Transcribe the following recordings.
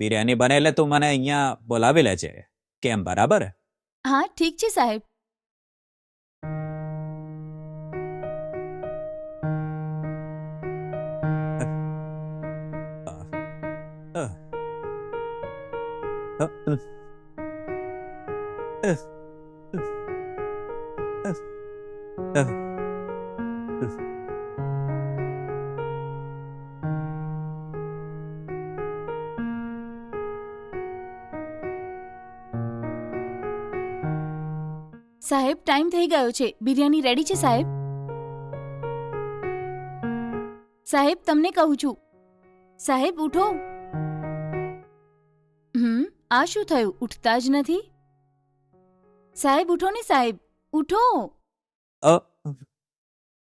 બિરયાની બને એટલે તું મને અહીંયા બોલાવી લેજે. કેમ બરાબર? હા ઠીક છે સાહેબ. સાહેબ ટાઈમ થઈ ગયો છે. બિરયાની રેડી છે સાહેબ? સાહેબ તમને કહું છું. સાહેબ ઉઠો. હમ આ શું થયું? ઉઠતા જ નથી? સાહેબ ઉઠો ને સાહેબ. ઉઠો.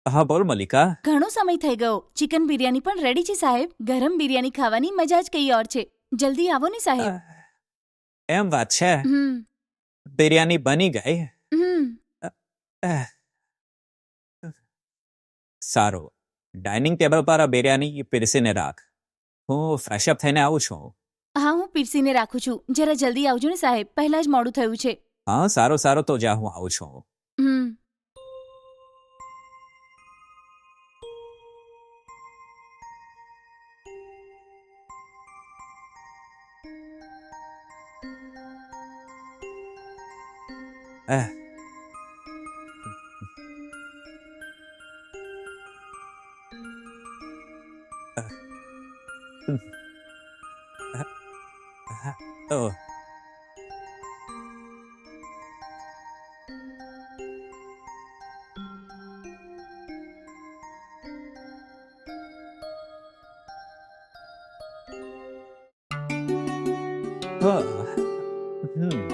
હા બોલ મલિકા. ઘણો સમય થઈ ગયો. ચિકન બિરયાની પણ રેડી છે સાહેબ. ગરમ બિરયાની ખાવાની મજા જ કઈ ઓર છે. જલ્દી આવો ને સાહેબ. એમ વાત છે. બિરયાની બની ગઈ. સારું. ડાઇનિંગ ટેબલ પર આ બિરયાની પીરસીને રાખ. હું ફ્રેશ અપ થઈને આવું છું. હા હું પીરસીને રાખું છું. જરા જલ્દી આવજો ને સાહેબ. પહેલા જ મોડું થયું છે. હા સારું સારું. તો જા હું આવું છું. 어. 어. 음. 음.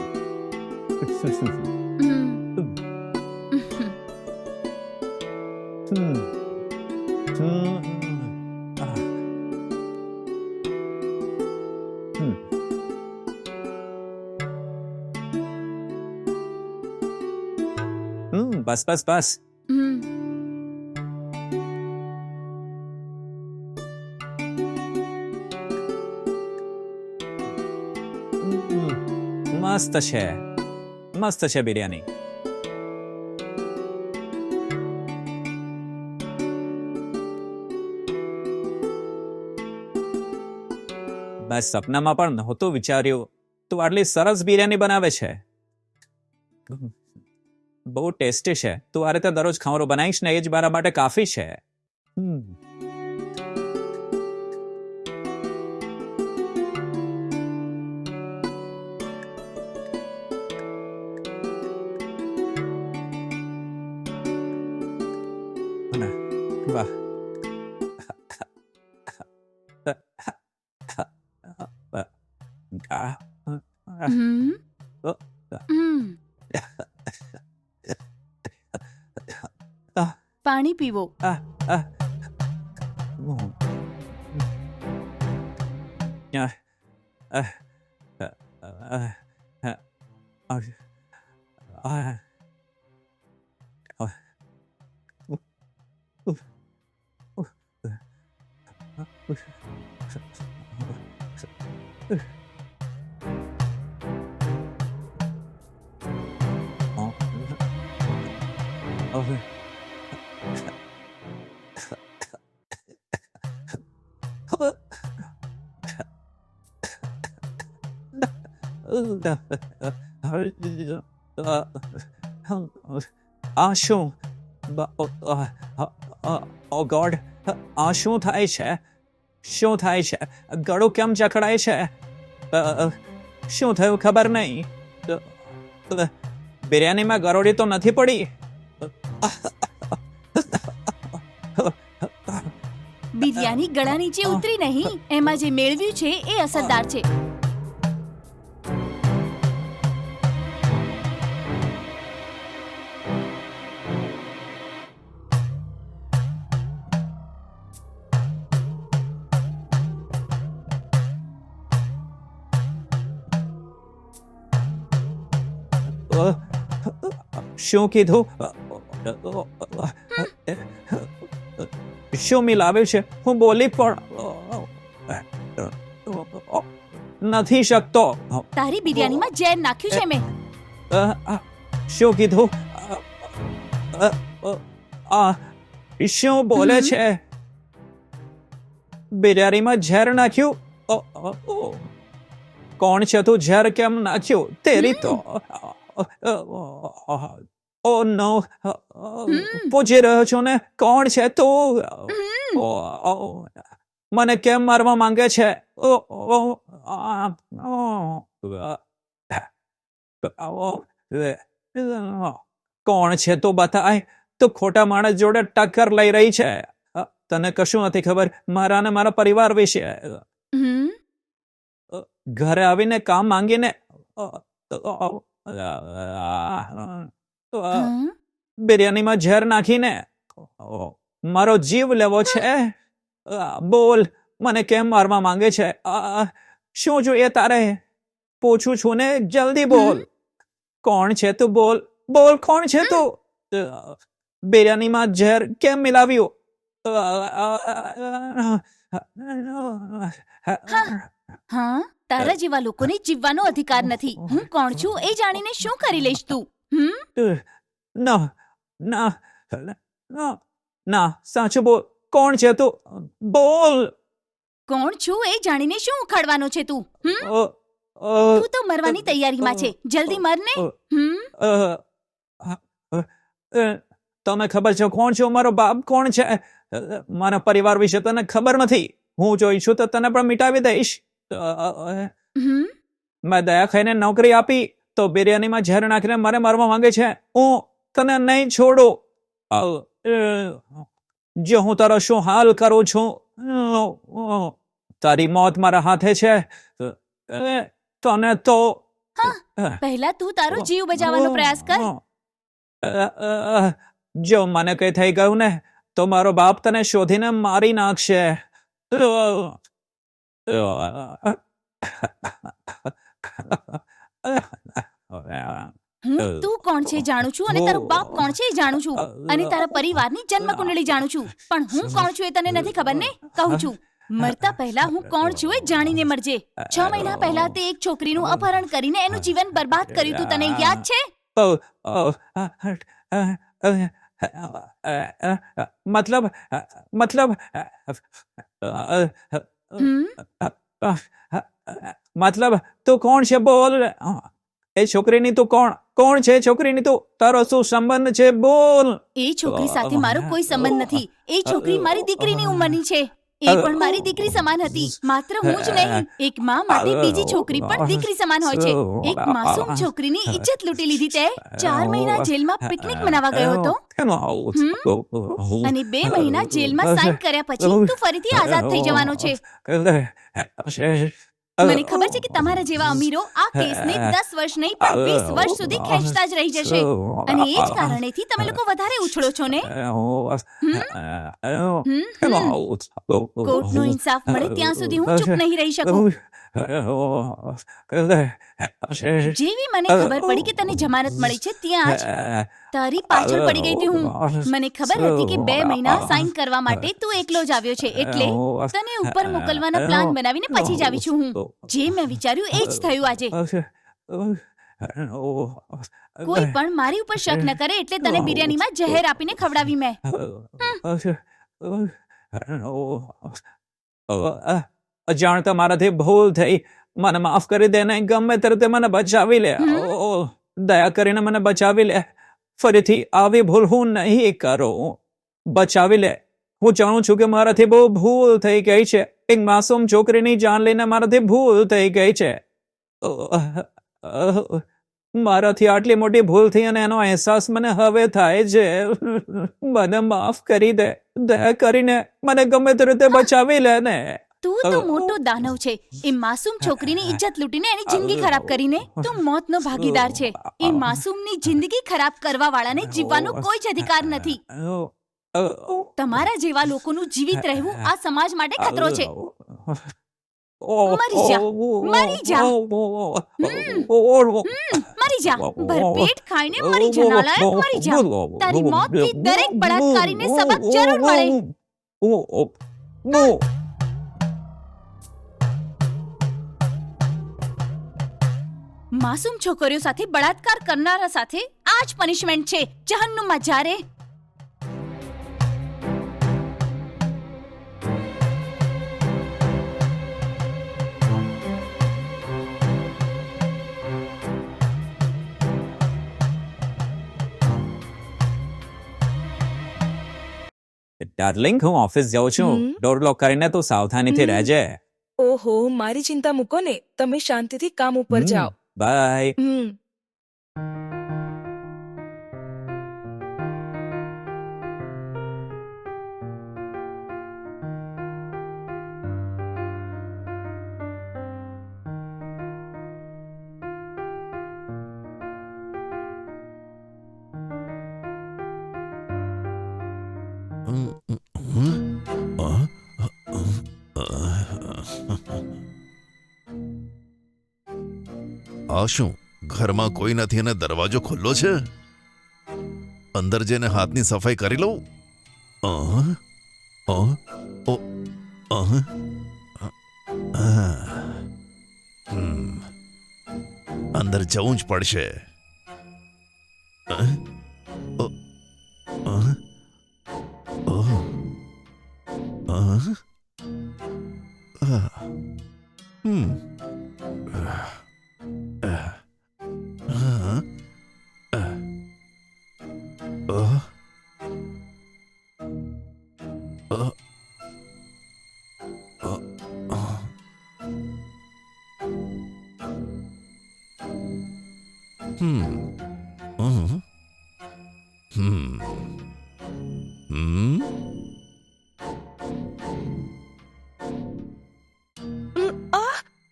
음. 음. 음. 음. 음. બસ બસ બસ. મસ્ત છે મસ્ત છે બિરયાની મેં સપનામાં પણ નહોતું વિચાર્યું તું આટલી સરસ બિરયાની બનાવે છે બહુ ટેસ્ટી છે. તું આ રીતે દરરોજ ખાવાનું બનાવીશ ને એ જ મારા માટે કાફી છે. હમ. વાહ. பிஓ Oh, આ શું ઓ ગોડ આ શું થાય છે શું થાય છે ગળું કેમ જકડાય છે શું થયું ખબર નહીં બિરયાનીમાં ગરોડી તો નથી પડી બિરયાની ગળા નીચે ઉતરી નહીં એમાં જે મેળવ્યું છે એ અસરદાર છે શું કીધું શું મિલાવ્યું છે? હું બોલી પણ નથી શકતો. તારી બિરયાનીમાં ઝેર નાખ્યું છે મેં. શું કીધું આ શું બોલે છે? બિરયાનીમાં ઝેર નાખ્યું. કોણ છે તું ઝેર કેમ નાખ્યું? તેરી તો. ઓ નો. પૂછી રહ્યો છો ને કોણ છે તું મને કેમ મારવા માંગે છે ઓ, કોણ છે તું બતાય તું ખોટા માણસ જોડે ટક્કર લઈ રહી છે તને કશું નથી ખબર મારા અને મારા પરિવાર વિશે ઘરે આવીને કામ માંગીને હમ? બિરયાનીમાં ઝેર નાખીને મારો જીવ લેવો છે બોલ મને કેમ મારવા માંગે છે શું જોઈએ તારે પૂછું છું ને જલ્દી બોલ કોણ છે તું બોલ બોલ કોણ છે તું બિરયાનીમાં ઝેર કેમ મિલાવ્યું હા તારા જેવા લોકોને જીવવાનો અધિકાર નથી. હું કોણ છું એ જાણીને શું કરી લઈશ તું? હમ? ના ના ના ના સાચું બોલ. કોણ છે તું? બોલ. કોણ છું એ જાણીને શું ઉખાડવાનો છે તું? હમ? તું તો મરવાની તૈયારીમાં છે. જલ્દી મર ને. હમ? તમે ખબર છે કોણ છું? મારો બાપ કોણ છે? મારા પરિવાર વિશે તને ખબર નથી. હું જોઈશું તો તને પણ મિટાવી દઈશ. મેં દયા ખાઈને નોકરી આપી તો બિરયાનીમાં ઝેર નાખીને મારે મારવા માંગે છે. હું તને નહીં છોડું. જો હું તારો શું હાલ કરું છું? તારી મોત મારા હાથે છે. તને તો પહેલા તું તારો જીવ બચાવવાનો પ્રયાસ કર. જો મને કઈ થઈ ગયું ને તો મારો બાપ તને શોધીને મારી નાખશે. હું તું કોણ છે જાણું છું અને તારો બાપ કોણ છે એ જાણું છું? અને તારા પરિવારની જન્મ કુંડળી જાણું છું. પણ હું કોણ છું એ તને નથી ખબર ને? કહું છું. મરતા પહેલા હું કોણ છું એ જાણીને મરજે છ મહિના પહેલા તે એક છોકરીનું અપહરણ કરીને એનું જીવન બરબાદ કર્યું તું. તને યાદ છે? મતલબ મતલબ મતલબ તું કોણ છે બોલ. એ છોકરીની તું કોણ? કોણ છે છોકરીની તું? તારો શું સંબંધ છે? બોલ. એ છોકરી સાથે મારો કોઈ સંબંધ નથી. એ છોકરી મારી દીકરીની ઉંમરની છે. એ પણ મારી દીકરી સમાન હતી માત્ર હું જ નહીં એક માં માટે બીજી છોકરી પણ દીકરી સમાન હોય છે એક માસૂમ છોકરીની ઇજ્જત લૂંટી લીધી તે ચાર મહિના જેલમાં પિકનિક મનાવવા ગયો હતો અને બે મહિના જેલમાં સાઈન કર્યા પછી તું ફરીથી આઝાદ થઈ જવાનો છે મને ખબર છે કે તમારા જેવા અમીરો આ કેસને દસ વર્ષ નહીં પણ 20 વર્ષ સુધી ખેંચતા જ રહી જશે અને એ જ કારણેથી તમે લોકો વધારે ઉછળો છો ને. કોર્ટનો ઇન્સાફ મળે ત્યાં સુધી હું ચૂપ નહીં રહી શકું જેવી મને ખબર પડી કે તને જમાનત મળી છે ત્યાં જ તારી પાછળ પડી ગઈ હતી હું મને ખબર હતી કે બે મહિના સાઈન કરવા માટે તું એકલો જ આવ્યો છે એટલે તને ઉપર મોકલવાના પ્લાન બનાવીને પછી જ આવી છું હું જે મેં વિચાર્યું એ જ થયું આજે કોઈ પણ મારી ઉપર શક ન કરે એટલે તને બિરયાનીમાં જહેર આપીને ખવડાવી મેં અજાણતા મારાથી ભૂલ થઈ. મને માફ કરી દે ને ગમે તરતે મને બચાવી લે. ઓ, દયા કરીને મને બચાવી લે. ફરીથી આવી ભૂલ હું નહીં કરું. બચાવી લે. હું જાણું છું કે મારાથી બહુ ભૂલ થઈ ગઈ છે. એક માસૂમ છોકરીની જાન લઈને મારાથી ભૂલ થઈ ગઈ છે. મારાથી આટલી મોટી ભૂલ થઈ અને એનો અહેસાસ મને હવે થાય છે. મને માફ કરી દે. દયા કરીને મને ગમે તે રીતે બચાવી લે ને. તું તો મોટો દાનવ છે એ માસૂમ છોકરીની ઇજ્જત લૂંટીને એની જિંદગી ખરાબ કરીને તું મોતનો ભાગીદાર છે એ માસૂમની જિંદગી ખરાબ કરવા વાળાને જીવવાનો કોઈ જ અધિકાર નથી તમારા જેવા લોકોનું જીવિત રહેવું આ સમાજ માટે ખતરો છે મરી જા, મરી જા. મરી જા ભરપેટ ખાઈને મરી જા નાલાયક મરી જા તારી મોતથી દરેક બળાત્કારીને સબક જરૂર મળે માસૂમ છોકરીઓ સાથે બળાત્કાર કરનારા સાથે આ જ પનિશમેન્ટ છે. જહન્નુમમાં જ્યારે ડાર્લિંગ હું ઓફિસ જાઉં છું. ડોર લોક કરીને તો સાવધાનીથી રહેજે. ઓહો મારી ચિંતા મૂકો ને. તમે શાંતિથી કામ ઉપર જાઓ. બાય હમ આ શું? ઘરમાં કોઈ નથી અને દરવાજો ખુલ્લો છે? અંદર જઈને હાથની સફાઈ કરી લઉં? અંદર જવું જ પડશે.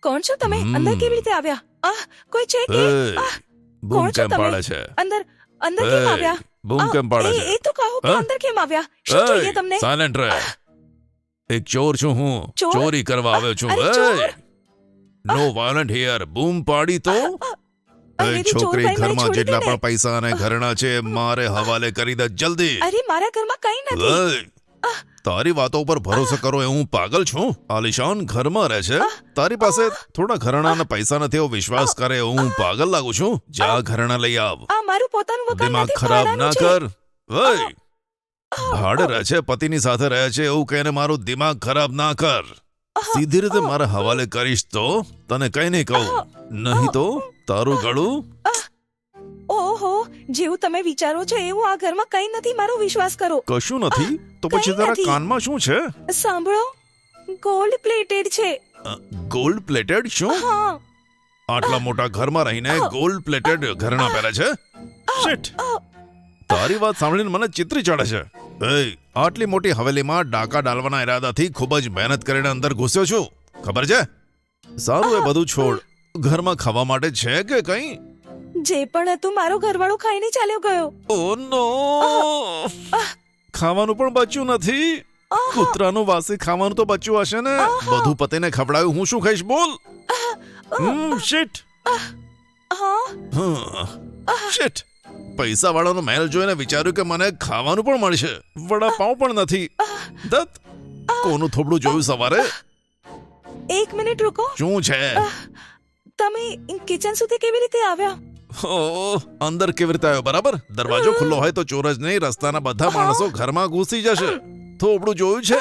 કોણ છો તમે હમ. અંદર કેવી રીતે આવ્યા આહ કોઈ છે કે Hey, બૂમ કોણ છો કેમ તમે? પાડે છે અંદર અંદર કેમ Hey, આવ્યા બૂમ આહ, કેમ પાડે એ છે એ તો કહો કે હા? અંદર કેમ આવ્યા શું જોઈએ તમને સાયલેન્ટ રહે એક ચોર છું હું ચોર? ચોરી કરવા આવ્યો છું અરે, ચોર? નો વાયલન્ટ હિયર બૂમ પાડી તો અરે, એ રે, ચોર છોકરી ઘરમાં જેટલા પણ પૈસા અને ઘરેણા છે મારે હવાલે કરી દે જલ્દી. અરે મારા ઘરમાં કઈ નથી. તારી વાતો પર ભરોસો કરો એ હું પાગલ છું. આલિશાન ઘરમાં રહે છે. તારી પાસે થોડા ઘરેણા અને પૈસા નથી એવો વિશ્વાસ કરે હું પાગલ લાગુ છું. જા ઘરેણા લઈ આવ. મારું પોતાનું દિમાગ ખરાબ ના કર. ભાડે રહે છે પતિની સાથે રહે છે એવું કહીને મારું દિમાગ ખરાબ ના કર. સીધી રીતે મારા હવાલે કરીશ તો તને કઈ નહીં કહું. નહીં તો? તારું ગળું? ઓહો જેવું તમે વિચારો છો એવું આ ઘરમાં કઈ નથી મારો વિશ્વાસ કરો. કશું નથી? તો પછી તારા કાનમાં શું છે? સાંભળો ગોલ્ડ પ્લેટેડ છે. ગોલ્ડ પ્લેટેડ શું? હા. આટલા મોટા ઘરમાં રહીને ગોલ્ડ પ્લેટેડ ઘરેણા પહેરે છે? શિટ. તારી વાત સાંભળીને મને ચિત્રી ચડે છે. એ આટલી મોટી હવેલીમાં ડાકા ડાલવાના ઈરાદાથી ખૂબ જ મહેનત કરીને અંદર ઘૂસ્યો છું. ખબર છે? સારું એ બધું છોડ. ઘરમાં ખાવા માટે છે કે કઈ? જે પણ હતું મારો ઘરવાળો ખાઈને ચાલ્યો ગયો. ઓ નો! ખાવાનું પણ બચ્યું નથી. કૂતરાનું વાસી ખાવાનું તો બચ્યું હશે ને? બધું પતિને ખવડાવ્યું હું શું ખાઈશ બોલ? હમ શિટ હા? શિટ પૈસા વાળાનો મહેલ જોઈને વિચાર્યું કે મને ખાવાનું પણ મળશે વડાપાઉં પણ નથી. દત્ત કોનું થોબડું જોયું સવારે? એક મિનિટ રૂકો. શું છે? તમે કિચન સુધી કેવી રીતે આવ્યા? ઓ અંદર કેવી રીતે આવ્યો? બરાબર? દરવાજો ખુલ્લો હોય તો ચોર જ નહીં રસ્તાના બધા માણસો ઘરમાં ઘૂસી જશે. થોબડું જોયું છે?